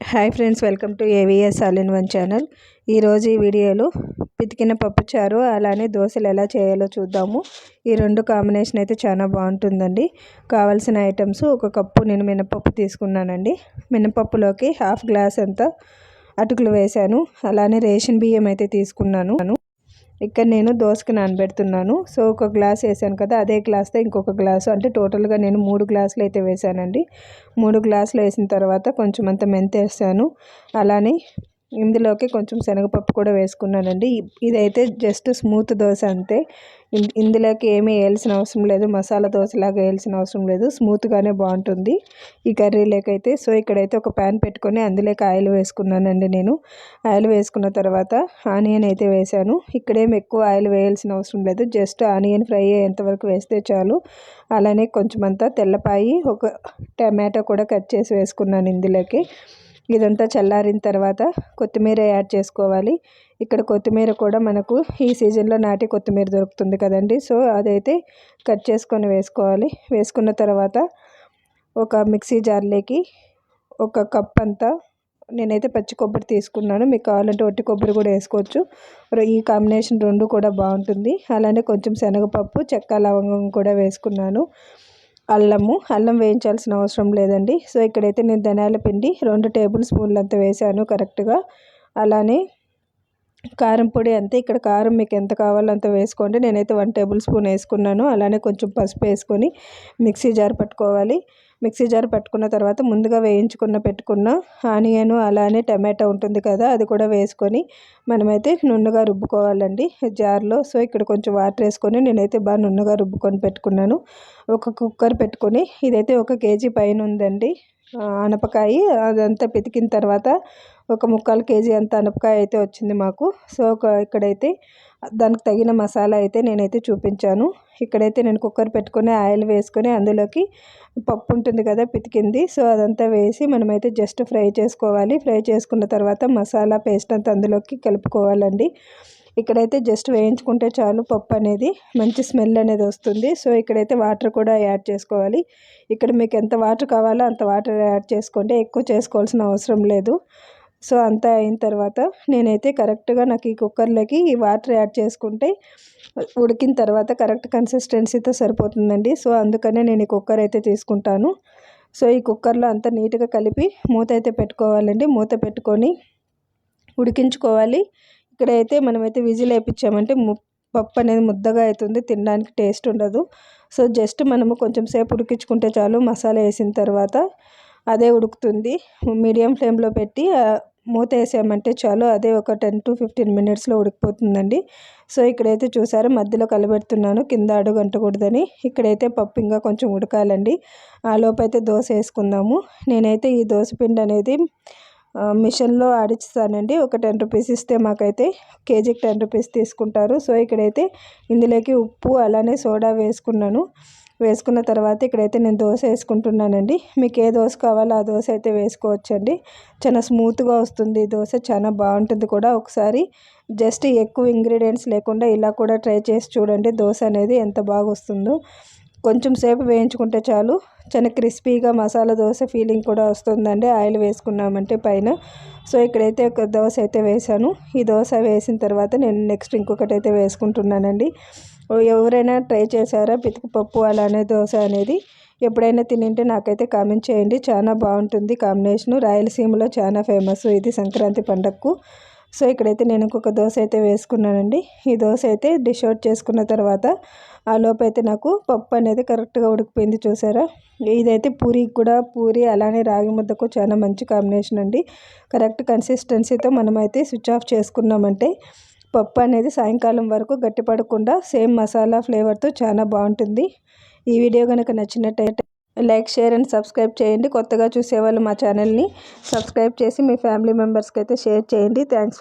Hi friends welcome to AVS all in one channel. ఈరోజు ఈ వీడియోలో పితికిన పప్పుచారు అలానే దోశలు ఎలా చేయాలో చూద్దాము. ఈ రెండు కాంబినేషన్ అయితే చాలా బాగుంటుందండి. కావాల్సిన ఐటమ్స్ ఒక కప్పు నేను మినపప్పు తీసుకున్నానండి. మినపప్పులోకి హాఫ్ గ్లాస్ అంతా అటుకులు వేశాను. అలానే రేషన్ బియ్యం అయితే తీసుకున్నాను. ఇక్కడ నేను దోశకి నానబెడుతున్నాను. సో ఒక గ్లాస్ వేసాను కదా అదే గ్లాస్తో ఇంకొక గ్లాసు. అంటే టోటల్గా నేను మూడు గ్లాసులు అయితే వేసానండి. మూడు గ్లాసులు వేసిన తర్వాత కొంచెం అంత మెంతి వేసాను అలానే ఇందులోకి కొంచెం శనగపప్పు కూడా వేసుకున్నానండి. ఇదైతే జస్ట్ స్మూత్ దోశ అంతే. ఇందులోకి ఏమీ వేయాల్సిన అవసరం లేదు. మసాలా దోశలాగా వేయాల్సిన అవసరం లేదు. స్మూత్గానే బాగుంటుంది ఈ కర్రీలోకైతే సో ఇక్కడైతే ఒక ప్యాన్ పెట్టుకొని అందులోకి ఆయిల్ వేసుకున్నానండి నేను. ఆయిల్ వేసుకున్న తర్వాత ఆనియన్ అయితే వేసాను ఇక్కడేం ఎక్కువ ఆయిల్ వేయాల్సిన అవసరం లేదు. జస్ట్ ఆనియన్ ఫ్రై అయ్యేంతవరకు వేస్తే చాలు. అలానే కొంచెం అంతా తెల్లపాయి ఒక టమాటో కూడా కట్ చేసి వేసుకున్నాను ఇందులోకి. ఇదంతా చల్లారిన తర్వాత కొత్తిమీర యాడ్ చేసుకోవాలి. ఇక్కడ కొత్తిమీర కూడా మనకు ఈ సీజన్లో నాటి కొత్తిమీర దొరుకుతుంది కదండి. సో అదైతే కట్ చేసుకొని వేసుకోవాలి. వేసుకున్న తర్వాత ఒక మిక్సీ జార్లోకి ఒక కప్ అంతా నేనైతే పచ్చి కొబ్బరి తీసుకున్నాను. మీకు కావాలంటే ఒట్టి కొబ్బరి కూడా వేసుకోవచ్చు. ఈ కాంబినేషన్ రెండు కూడా బాగుంటుంది. అలానే కొంచెం శనగపప్పు చెక్క లవంగం కూడా వేసుకున్నాను. అల్లము అల్లం వేయించాల్సిన అవసరం లేదండి. సో ఇక్కడైతే నేను ధనియాల పిండి రెండు టేబుల్ స్పూన్లు అంత వేసాను కరెక్ట్గా. అలానే కారం పొడి అంతే. ఇక్కడ కారం మీకు ఎంత కావాలో అంత వేసుకోండి. నేనైతే వన్ టేబుల్ స్పూన్ వేసుకున్నాను. అలానే కొంచెం పసుపు వేసుకొని మిక్సీ జార్ పట్టుకోవాలి. మిక్సీ జార్ పట్టుకున్న తర్వాత ముందుగా వేయించుకున్న పెట్టుకున్న ఆనియన్ అలానే టమాటా ఉంటుంది కదా అది కూడా వేసుకొని మనమైతే నున్నగా రుబ్బుకోవాలండి జార్లో. సో ఇక్కడ కొంచెం వాటర్ వేసుకొని నేనైతే బాగా నున్నగా రుబ్బుకొని పెట్టుకున్నాను. ఒక కుక్కర్ పెట్టుకొని ఇదైతే ఒక కేజీ పైన ఉందండి. అనపకాయ అదంతా పితికిన తర్వాత ఒక ముక్కాలు కేజీ అంత అనపకాయ అయితే వచ్చింది మాకు. సో ఒక ఇక్కడైతే దానికి తగిన మసాలా అయితే నేనైతే చూపించాను. ఇక్కడైతే నేను కుక్కర్ పెట్టుకొని ఆయిల్ వేసుకొని అందులోకి పప్పు ఉంటుంది కదా పితికింది. సో అదంతా వేసి మనమైతే జస్ట్ ఫ్రై చేసుకోవాలి. ఫ్రై చేసుకున్న తర్వాత మసాలా పేస్ట్ అంతా అందులోకి కలుపుకోవాలండి. ఇక్కడైతే జస్ట్ వేయించుకుంటే చాలు పప్పు అనేది మంచి స్మెల్ అనేది వస్తుంది. సో ఇక్కడైతే వాటర్ కూడా యాడ్ చేసుకోవాలి. ఇక్కడ మీకు ఎంత వాటర్ కావాలో అంత వాటర్ యాడ్ చేసుకుంటే ఎక్కువ చేసుకోవాల్సిన అవసరం లేదు. సో అంతా అయిన తర్వాత నేనైతే కరెక్ట్గా నాకు ఈ కుక్కర్లోకి ఈ వాటర్ యాడ్ చేసుకుంటే ఉడికిన తర్వాత కరెక్ట్ కన్సిస్టెన్సీతో సరిపోతుందండి. సో అందుకనే నేను ఈ కుక్కర్ అయితే తీసుకుంటాను. సో ఈ కుక్కర్లో అంతా నీట్గా కలిపి మూత అయితే పెట్టుకోవాలండి. మూత పెట్టుకొని ఉడికించుకోవాలి. ఇక్కడైతే మనమైతే విజిల్ వేయించామంటే పప్పు అనేది ముద్దగా అవుతుంది తినడానికి టేస్ట్ ఉండదు. సో జస్ట్ మనము కొంచెం సేపు ఉడికించుకుంటే చాలు మసాలా వేసిన తర్వాత అదే ఉడుకుతుంది. మీడియం ఫ్లేమ్లో పెట్టి మూత వేసామంటే చాలు అదే ఒక టెన్ టు ఫిఫ్టీన్ మినిట్స్లో ఉడికిపోతుందండి. సో ఇక్కడైతే చూసారు మధ్యలో కలబెడుతున్నాను కింద అడుగు అంటకూడదని ఇక్కడైతే పప్పు ఇంకా కొంచెం ఉడకాలండి. ఆ లోపైతే దోశ వేసుకుందాము. నేనైతే ఈ దోశ పిండి అనేది మిషన్లో ఆడిస్తానండి ఒక టెన్ రూపీస్ ఇస్తే మాకైతే కేజీకి టెన్ రూపీస్ తీసుకుంటారు. సో ఇక్కడైతే ఇందులోకి ఉప్పు అలానే సోడా వేసుకున్నాను. వేసుకున్న తర్వాత ఇక్కడైతే నేను దోశ వేసుకుంటున్నానండి. మీకు ఏ దోశ కావాలో ఆ దోశ అయితే వేసుకోవచ్చండి. చాలా స్మూత్గా వస్తుంది దోశ చాలా బాగుంటుంది కూడా. ఒకసారి జస్ట్ ఎక్కువ ఇంగ్రీడియంట్స్ లేకుండా ఇలా కూడా ట్రై చేసి చూడండి దోశ అనేది ఎంత బాగా వస్తుందో కొంచెం సేపు వేయించుకుంటే చాలు. చాలా క్రిస్పీగా మసాలా దోశ ఫీలింగ్ కూడా వస్తుందండి. ఆయిల్ వేసుకున్నామంటే పైన. సో ఇక్కడైతే ఒక దోశ అయితే వేసాను ఈ దోశ వేసిన తర్వాత నేను నెక్స్ట్ ఇంకొకటి అయితే వేసుకుంటున్నానండి. ఎవరైనా ట్రై చేశారా? పితికి పప్పు అలానే దోశ అనేది? ఎప్పుడైనా తినింటే నాకైతే కామెంట్ చేయండి. చాలా బాగుంటుంది కాంబినేషను. రాయలసీమలో చాలా ఫేమస్ ఇది సంక్రాంతి పండగకు సో ఇక్కడైతే నేను ఇంకొక దోశ అయితే వేసుకున్నానండి. ఈ దోశ అయితే డిష్ అవుట్ చేసుకున్న తర్వాత ఆ లోపైతే అయితే నాకు పప్పు అనేది కరెక్ట్గా ఉడికిపోయింది చూసారా? ఇదైతే పూరికి కూడా పూరి అలానే రాగి ముద్దకు చాలా మంచి కాంబినేషన్ అండి. కరెక్ట్ కన్సిస్టెన్సీతో మనమైతే స్విచ్ ఆఫ్ చేసుకున్నామంటే పప్పు అనేది సాయంకాలం వరకు గట్టిపడకుండా సేమ్ మసాలా ఫ్లేవర్తో చాలా బాగుంటుంది. ఈ వీడియో కనుక నచ్చినట్టయితే లైక్ షేర్ అండ్ సబ్స్క్రైబ్ చేయండి. కొత్తగా చూసేవాళ్ళు మా ఛానల్ని సబ్స్క్రైబ్ చేసి మీ ఫ్యామిలీ మెంబర్స్కి అయితే షేర్ చేయండి. థ్యాంక్స్.